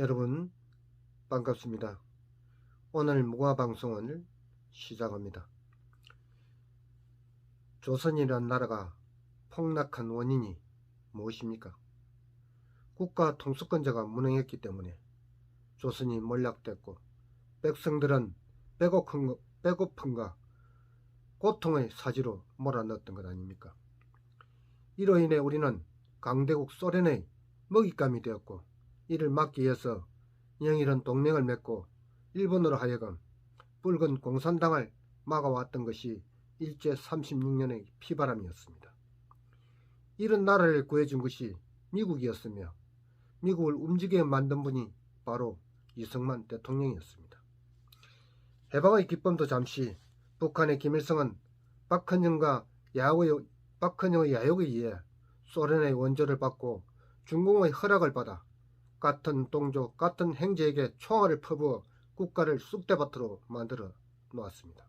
여러분 반갑습니다. 오늘 무화 방송을 시작합니다. 조선이라는 나라가 폭락한 원인이 무엇입니까? 국가 통수권자가 무능했기 때문에 조선이 몰락됐고 백성들은 배고픈, 배고픔과 고통의 사지로 몰아넣었던 것 아닙니까? 이로 인해 우리는 강대국 소련의 먹잇감이 되었고 이를 막기 위해서 영일은 동맹을 맺고 일본으로 하여금 붉은 공산당을 막아왔던 것이 일제 36년의 피바람이었습니다. 이런 나라를 구해준 것이 미국이었으며 미국을 움직여 만든 분이 바로 이승만 대통령이었습니다. 해방의 기쁨도 잠시 북한의 김일성은 박헌영과 야오의 박헌영의 야욕에 의해 소련의 원조를 받고 중공의 허락을 받아 같은 동족, 같은 행제에게 총알을 퍼부어 국가를 쑥대밭으로 만들어 놓았습니다.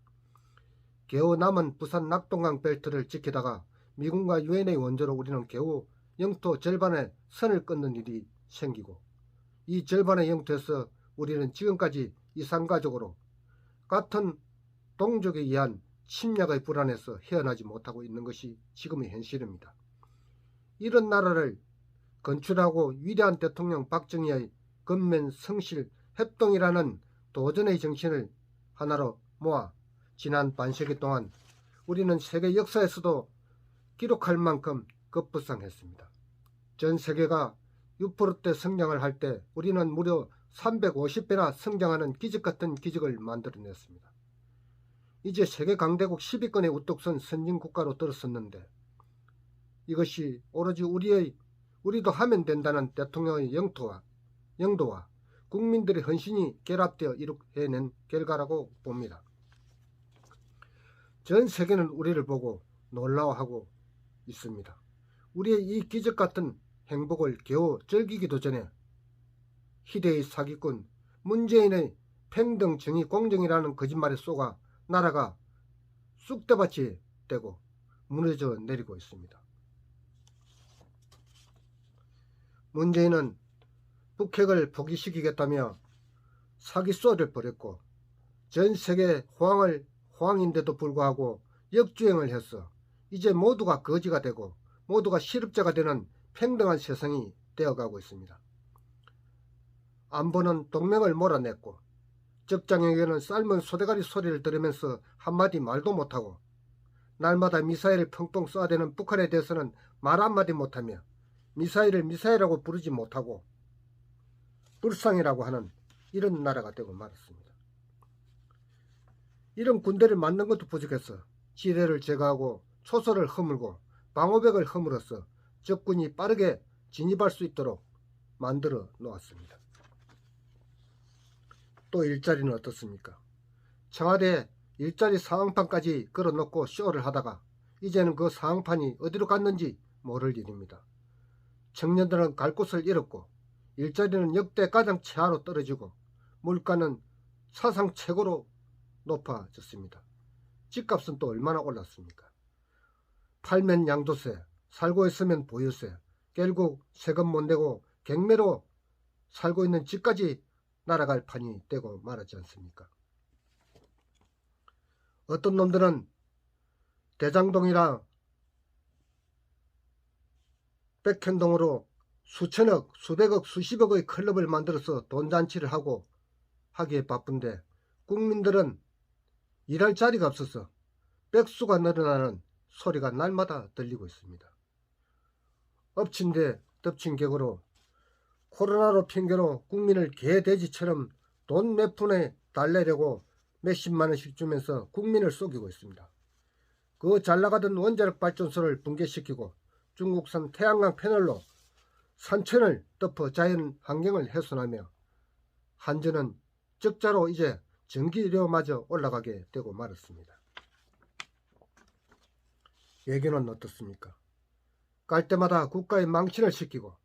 겨우 남은 부산 낙동강 벨트를 지키다가 미군과 유엔의 원조로 우리는 겨우 영토 절반의 선을 끊는 일이 생기고 이 절반의 영토에서 우리는 지금까지 이상가족으로 같은 동족에 의한 침략의 불안에서 헤어나지 못하고 있는 것이 지금의 현실입니다. 이런 나라를 건축하고 위대한 대통령 박정희의 건면 성실 협동이라는 도전의 정신을 하나로 모아 지난 반세기 동안 우리는 세계 역사에서도 기록할 만큼 급부상했습니다. 전 세계가 6%대 성장을 할 때 우리는 무려 350배나 성장하는 기적 같은 기적을 만들어냈습니다. 이제 세계 강대국 10위권에 우뚝 선 선진국가로 들어섰는데 이것이 오로지 우리의 우리도 하면 된다는 대통령의 영토와 영도와 국민들의 헌신이 결합되어 이룩해낸 결과라고 봅니다. 전 세계는 우리를 보고 놀라워하고 있습니다. 우리의 이 기적 같은 행복을 겨우 즐기기도 전에 희대의 사기꾼 문재인의 평등 정의 공정이라는 거짓말에 쏘가 나라가 쑥대밭이 되고 무너져 내리고 있습니다. 문재인은 북핵을 포기시키겠다며 사기 쏘를 벌였고 전 세계 호황을 호황인데도 불구하고 역주행을 해서 이제 모두가 거지가 되고 모두가 실업자가 되는 평등한 세상이 되어가고 있습니다. 안보는 동맹을 몰아냈고 적장에게는 삶은 소대가리 소리를 들으면서 한마디 말도 못하고 날마다 미사일을 펑펑 쏴대는 북한에 대해서는 말 한마디 못하며 미사일을 미사일이라고 부르지 못하고 불상이라고 하는 이런 나라가 되고 말았습니다. 이런 군대를 만든 것도 부족해서 지뢰를 제거하고 초소를 허물고 방어벽을 허물어서 적군이 빠르게 진입할 수 있도록 만들어 놓았습니다. 또 일자리는 어떻습니까? 청와대 일자리 상황판까지 걸어놓고 쇼를 하다가 이제는 그 상황판이 어디로 갔는지 모를 일입니다. 청년들은 갈 곳을 잃었고 일자리는 역대 가장 최하로 떨어지고 물가는 사상 최고로 높아졌습니다. 집값은 또 얼마나 올랐습니까? 팔면 양도세, 살고 있으면 보유세, 결국 세금 못 내고 갱매로 살고 있는 집까지 날아갈 판이 되고 말았지 않습니까? 어떤 놈들은 대장동이랑 백현동으로 수천억, 수백억, 수십억의 클럽을 만들어서 돈잔치를 하고 하기에 바쁜데 국민들은 일할 자리가 없어서 백수가 늘어나는 소리가 날마다 들리고 있습니다. 엎친 데 덮친 격으로 코로나로 핑계로 국민을 개돼지처럼 돈 몇 푼에 달래려고 몇십만 원씩 주면서 국민을 속이고 있습니다. 그 잘나가던 원자력 발전소를 붕괴시키고 중국산 태양광 패널로 산천을 덮어 자연 환경을 훼손하며 한전은 적자로 이제 전기료마저 올라가게 되고 말았습니다. 외교는 어떻습니까? 갈 때마다 국가의 망신을 시키고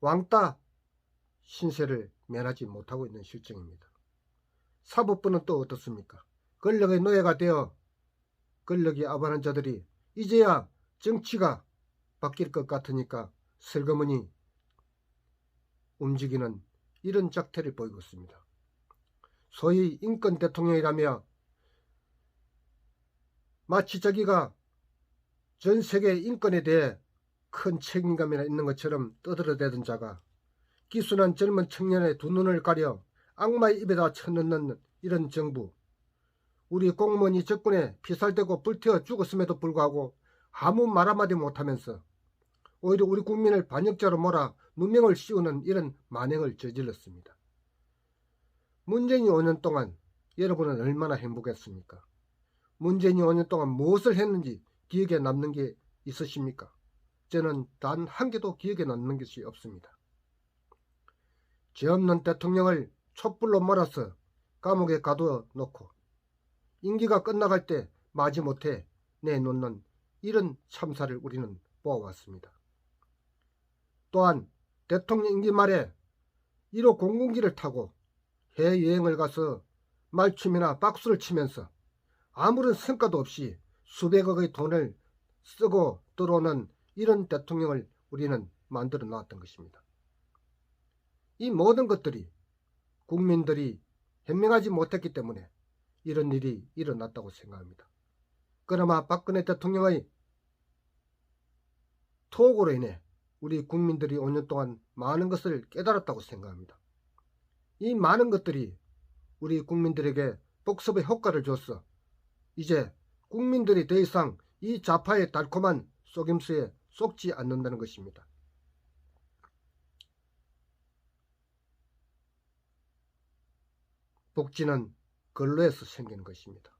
왕따 신세를 면하지 못하고 있는 실정입니다. 사법부는 또 어떻습니까? 권력의 노예가 되어 권력이 아반한 자들이 이제야 정치가 바뀔 것 같으니까 슬그머니 움직이는 이런 작태를 보이고 있습니다. 소위 인권 대통령이라며 마치 자기가 전 세계 인권에 대해 큰 책임감이 있는 것처럼 떠들어대던 자가 기순한 젊은 청년의 두 눈을 가려 악마의 입에다 쳐넣는 이런 정부 우리 공무원이 적군에 피살되고 불태워 죽었음에도 불구하고 아무 말 한마디 못하면서 오히려 우리 국민을 반역자로 몰아 누명을 씌우는 이런 만행을 저질렀습니다. 문재인이 5년 동안 여러분은 얼마나 행복했습니까? 문재인이 5년 동안 무엇을 했는지 기억에 남는 게 있으십니까? 저는 단 한 개도 기억에 남는 것이 없습니다. 죄 없는 대통령을 촛불로 몰아서 감옥에 가둬 놓고 임기가 끝나갈 때 마지못해 내놓는 이런 참사를 우리는 보아왔습니다. 또한 대통령 임기 말에 1호 공군기를 타고 해외여행을 가서 말춤이나 박수를 치면서 아무런 성과도 없이 수백억의 돈을 쓰고 들어오는 이런 대통령을 우리는 만들어 놨던 것입니다. 이 모든 것들이 국민들이 현명하지 못했기 때문에 이런 일이 일어났다고 생각합니다. 그나마 박근혜 대통령의 토옥으로 인해 우리 국민들이 5년 동안 많은 것을 깨달았다고 생각합니다. 이 많은 것들이 우리 국민들에게 복습의 효과를 줬어. 이제 국민들이 더 이상 이 좌파의 달콤한 속임수에 속지 않는다는 것입니다. 복지는 근로에서 생기는 것입니다.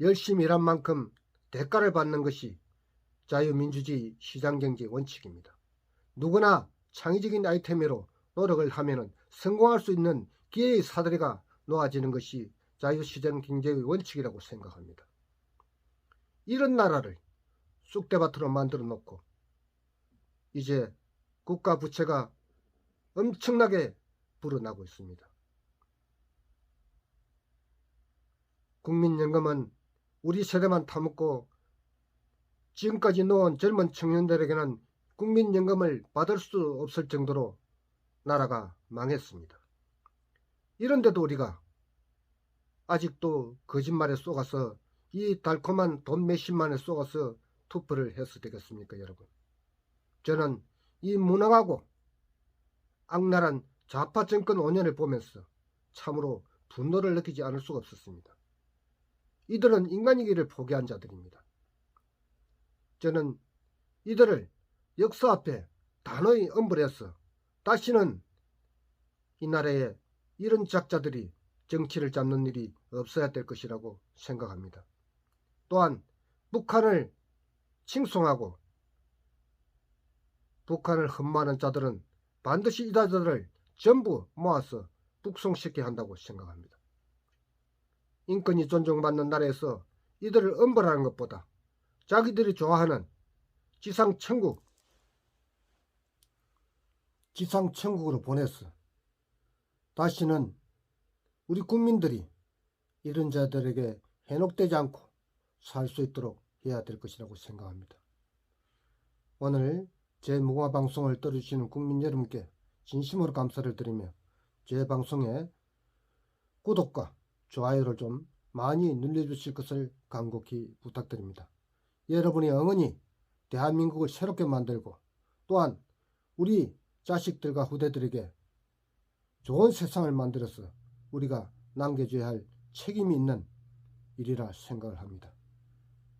열심히 일한 만큼 대가를 받는 것이 자유민주주의 시장경제 원칙입니다. 누구나 창의적인 아이템으로 노력을 하면 성공할 수 있는 기회의 사다리가 놓아지는 것이 자유시장 경제의 원칙이라고 생각합니다. 이런 나라를 쑥대밭으로 만들어 놓고 이제 국가 부채가 엄청나게 불어나고 있습니다. 국민연금은 우리 세대만 타먹고 지금까지 놓은 젊은 청년들에게는 국민연금을 받을 수 없을 정도로 나라가 망했습니다. 이런데도 우리가 아직도 거짓말에 속아서 이 달콤한 돈 몇십만에 속아서 투표를 해서 되겠습니까 여러분 저는 이 무능하고 악랄한 좌파 정권 5년을 보면서 참으로 분노를 느끼지 않을 수가 없었습니다. 이들은 인간이기를 포기한 자들입니다. 저는 이들을 역사 앞에 단호히 엄벌해서 다시는 이 나라에 이런 작자들이 정치를 잡는 일이 없어야 될 것이라고 생각합니다. 또한 북한을 칭송하고 북한을 흠모하는 자들은 반드시 이 자들을 전부 모아서 북송시켜야 한다고 생각합니다. 인권이 존중받는 나라에서 이들을 엄벌하는 것보다 자기들이 좋아하는 지상천국, 지상천국으로 보내서 다시는 우리 국민들이 이런 자들에게 해독되지 않고 살 수 있도록 해야 될 것이라고 생각합니다. 오늘 제 무궁화 방송을 들어주시는 국민 여러분께 진심으로 감사를 드리며 제 방송에 구독과 좋아요를 좀 많이 눌러주실 것을 간곡히 부탁드립니다. 여러분의 응원이 대한민국을 새롭게 만들고 또한 우리 자식들과 후대들에게 좋은 세상을 만들어서 우리가 남겨줘야 할 책임이 있는 일이라 생각을 합니다.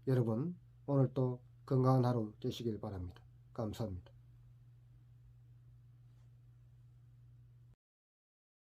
여러분 오늘도 건강한 하루 되시길 바랍니다. 감사합니다.